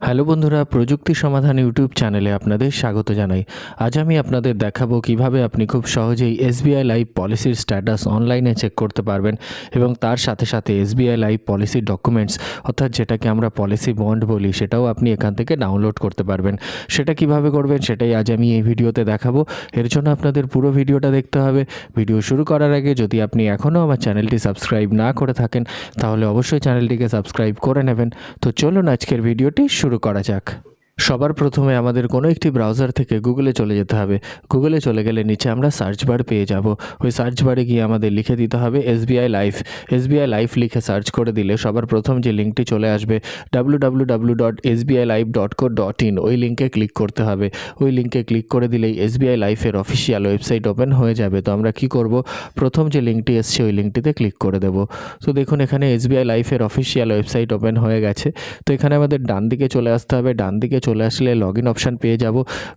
Hello বন্ধুরা, প্রযুক্তি সমাধান ইউটিউব চ্যানেলে আপনাদের স্বাগত জানাই। আজ আমি আপনাদের দেখাবো কীভাবে আপনি খুব সহজেই এসবিআই লাইভ পলিসির স্ট্যাটাস অনলাইনে চেক করতে পারবেন এবং তার সাথে সাথে এসবিআই লাইভ পলিসি ডকুমেন্টস, অর্থাৎ যেটাকে আমরা পলিসি বন্ড বলি, সেটাও আপনি এখান থেকে ডাউনলোড করতে পারবেন। সেটা কীভাবে করবেন সেটাই আজ আমি এই ভিডিওতে দেখাবো। এর জন্য আপনাদের পুরো ভিডিওটা দেখতে হবে। ভিডিও শুরু করার আগে যদি আপনি এখনও আমার চ্যানেলটি সাবস্ক্রাইব না করে থাকেন, তাহলে অবশ্যই চ্যানেলটিকে সাবস্ক্রাইব করে নেবেন। তো চলুন আজকের ভিডিওটি শুরু করা যাক। সবার প্রথমে আমাদের কোনো একটি ব্রাউজার থেকে গুগলে চলে যেতে হবে। গুগলে চলে গেলে নিচে আমরা সার্চ বার পেয়ে যাব। ওই সার্চ বারে গিয়ে আমাদের লিখে দিতে হবে এসবিআই লাইফ এসবিআই লাইফ লিখে সার্চ করে দিলে সবার প্রথম যে লিঙ্কটি চলে আসবে W W W dot SBI live dot co dot in ওই লিঙ্কে ক্লিক করতে হবে। ওই লিঙ্কে ক্লিক করে দিলেই এসবিআই লাইফের অফিসিয়াল ওয়েবসাইট ওপেন হয়ে যাবে। তো আমরা কি করব? প্রথম যে লিঙ্কটি এসছে, ওই লিঙ্কটিতে ক্লিক করে দেব। তো দেখুন, এখানে এসবিআই লাইফের অফিসিয়াল ওয়েবসাইট ওপেন হয়ে গেছে। তো এখানে আমাদের ডান দিকে চলে আসতে হবে। ডান দিকে চলে আসলে লগ ইন অপশান পেয়ে যাব।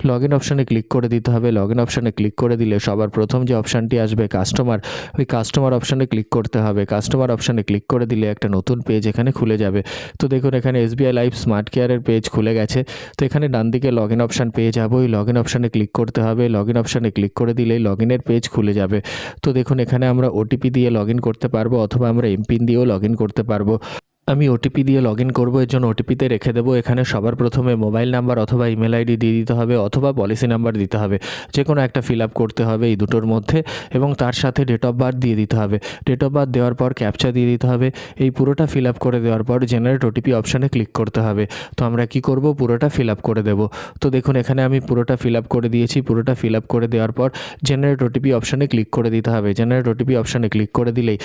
লগ ইন অপশানে ক্লিক করে দিতে হবে। লগ ইন অপশানে ক্লিক করে দিলে সবার প্রথম যে অপশানটি আসবে কাস্টমার ওই কাস্টমার অপশানে ক্লিক করতে হবে। কাস্টমার অপশানে ক্লিক করে দিলে একটা নতুন পেজ এখানে খুলে যাবে। তো দেখুন, এখানে এসবিআই লাইফ স্মার্ট কেয়ারের পেজ খুলে গেছে। তো এখানে ডান দিকে লগ ইন অপশান পেয়ে যাব। ওই লগ ইন অপশানে ক্লিক করতে হবে। লগ ইন অপশানে ক্লিক করে দিলেই লগ ইনের পেজ খুলে যাবে। তো দেখুন, এখানে আমরা ওটিপি দিয়ে লগ ইন করতে পারব অথবা আমরা এমপিন দিয়েও লগ ইন করতে পারব। আমি ওটিপি দিয়ে লগ ইন করব, এর জন্য ওটিপিতে রেখে দেবো। এখানে সবার প্রথমে মোবাইল নাম্বার অথবা ইমেল আইডি দিয়ে দিতে হবে অথবা পলিসি নাম্বার দিতে হবে। যে কোনো একটা ফিল আপ করতে হবে এই দুটোর মধ্যে এবং তার সাথে ডেট অফ বার্থ দিয়ে দিতে হবে। ডেট অফ বার্থ দেওয়ার পর ক্যাপচা দিয়ে দিতে হবে। এই পুরোটা ফিল আপ করে দেওয়ার পর জেনারেট ওটিপি অপশানে ক্লিক করতে হবে। তো আমরা কি করব? পুরোটা ফিল আপ করে দেবো। তো দেখুন, এখানে আমি পুরোটা ফিল আপ করে দিয়েছি। পুরোটা ফিল আপ করে দেওয়ার পর জেনারেট ওটিপি অপশানে ক্লিক করে দিতে হবে। জেনারেট ওটিপি অপশানে ক্লিক করে দিলেই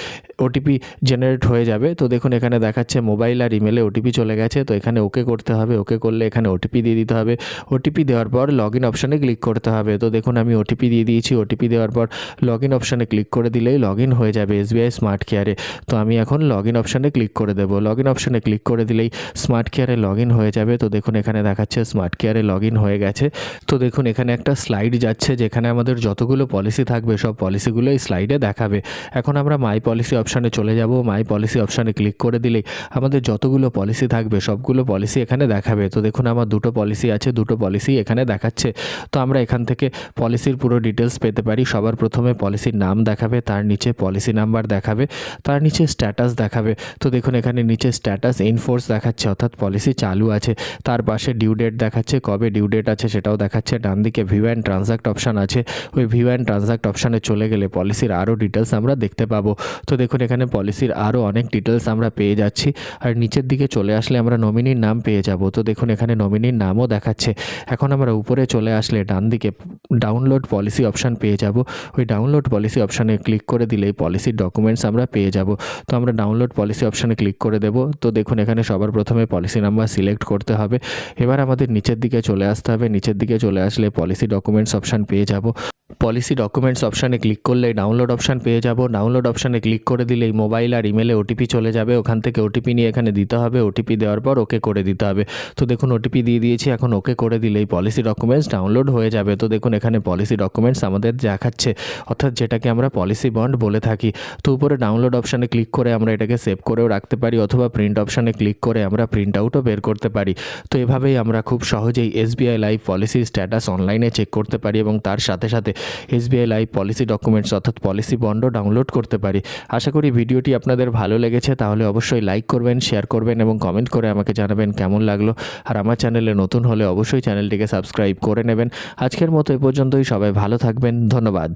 ওটিপি জেনারেট হয়ে যাবে। তো দেখুন, এখানে দেখাচ্ছে মোবাইল আর ইমেলে ওটিপি চলে গেছে, তো এখানে ওকে করতে হবে। ওকে করলে এখানে ওটিপি দিয়ে দিতে হবে। ওটিপি দেওয়ার পর লগ ইন অপশানে ক্লিক করতে হবে। তো দেখুন, আমি ওটিপি দিয়ে দিয়েছি। ওটিপি দেওয়ার পর লগ ইন অপশানে ক্লিক করে দিলেই লগ ইন হয়ে যাবে এসবিআই স্মার্ট কেয়ারে। তো আমি এখন লগ ইন অপশানে ক্লিক করে দেবো। লগ ইন অপশানে ক্লিক করে দিলেই স্মার্ট কেয়ারে লগ ইন হয়ে যাবে। তো দেখুন, এখানে দেখাচ্ছে স্মার্ট কেয়ারে লগ ইন হয়ে গেছে। তো দেখুন, এখানে একটা স্লাইড যাচ্ছে যেখানে আমাদের যতগুলো পলিসি থাকবে, সব পলিসিগুলো এই স্লাইডে দেখাবে। এখন আমরা মাই পলিসি অপশানে চলে যাব। মাই পলিসি অপশানে ক্লিক করে দিলেই আমাদের যতগুলো পলিসি থাকবে, সবগুলো পলিসি এখানে দেখাবে। তো দেখুন, আমার দুটো পলিসি আছে, দুটো পলিসি এখানে দেখাচ্ছে। তো আমরা এখান থেকে পলিসির পুরো ডিটেলস পেতে পারি। সবার প্রথমে পলিসির নাম দেখাবে, তার নিচে পলিসি নাম্বার দেখাবে, তার নিচে স্ট্যাটাস দেখাবে। তো দেখুন, এখানে নিচে স্ট্যাটাস ইনফোর্স দেখাচ্ছে, অর্থাৎ পলিসি চালু আছে। তার পাশে ডিউ ডেট দেখাচ্ছে, কবে ডিউ ডেট আছে সেটাও দেখাচ্ছে। ডান দিকে ভিউ অ্যান্ড ট্রানজাক্ট অপশান আছে। ওই ভিউ অ্যান্ড ট্রানজাক্ট অপশানে চলে গেলে পলিসির আরও ডিটেলস আমরা দেখতে পাবো। তো দেখুন, এখানে পলিসির আরও অনেক ডিটেলস আমরা পেয়ে যাচ্ছি। আর নিচের দিকে চলে আসলে আমরা নমিনির নাম পেয়ে যাব। তো দেখুন, এখানে নমিনির নামও দেখাচ্ছে। এখন আমরা উপরে চলে আসলে ডান দিকে ডাউনলোড পলিসি অপশান পেয়ে যাব। ওই ডাউনলোড পলিসি অপশানে ক্লিক করে দিলেই পলিসির ডকুমেন্টস আমরা পেয়ে যাব। তো আমরা ডাউনলোড পলিসি অপশানে ক্লিক করে দেব। তো দেখুন, এখানে সবার প্রথমে পলিসি নাম্বার সিলেক্ট করতে হবে। এবার আমাদের নিচের দিকে চলে আসতে হবে। নিচের দিকে চলে আসলে পলিসি ডকুমেন্টস অপশান পেয়ে যাব। পলিসি ডকুমেন্টস অপশানে ক্লিক করলে ডাউনলোড অপশান পেয়ে যাব। ডাউনলোড অপশানে ক্লিক করে দিলেই মোবাইল আর ইমেলে ওটিপি চলে যাবে। ওখান থেকে ওটিপি নিয়ে এখানে দিতে হবে ওটিপি দেওয়ার পর ওকে করে দিতে হবে। তো দেখুন ওটিপি দিয়ে দিয়েছি, এখন ওকে করে দিলেই পলিসি ডকুমেন্টস ডাউনলোড হয়ে যাবে। তো দেখুন, এখানে পলিসি ডকুমেন্টস আমাদের দেখাচ্ছে অর্থাৎ যেটাকে আমরা পলিসি বন্ড বলে থাকি। তো উপরে ডাউনলোড অপশানে ক্লিক করে আমরা এটাকে সেভ করেও রাখতে পারি, অথবা প্রিন্ট অপশানে ক্লিক করে আমরা প্রিন্ট আউটও বের করতে পারি। তো এভাবেই আমরা খুব সহজেই এসবিআই লাইভ পলিসির স্ট্যাটাস অনলাইনে চেক করতে পারি এবং তার সাথে সাথে এসবিআই লাইভ পলিসি ডকুমেন্টস অর্থাৎ পলিসি বন্ডও ডাউনলোড করতে পারি। আশা করি ভিডিওটি আপনাদের ভালো লেগেছে, তাহলে অবশ্যই লাইক করবেন শেয়ার করবেন এবং কমেন্ট করে আমাকে জানাবেন কেমন লাগল। আর আমার চ্যানেলে নতুন হলে অবশ্যই চ্যানেলটিকে সাবস্ক্রাইব করে নেবেন। আজকের মতো এ পর্যন্তই, সবাই ভালো থাকবেন, ধন্যবাদ।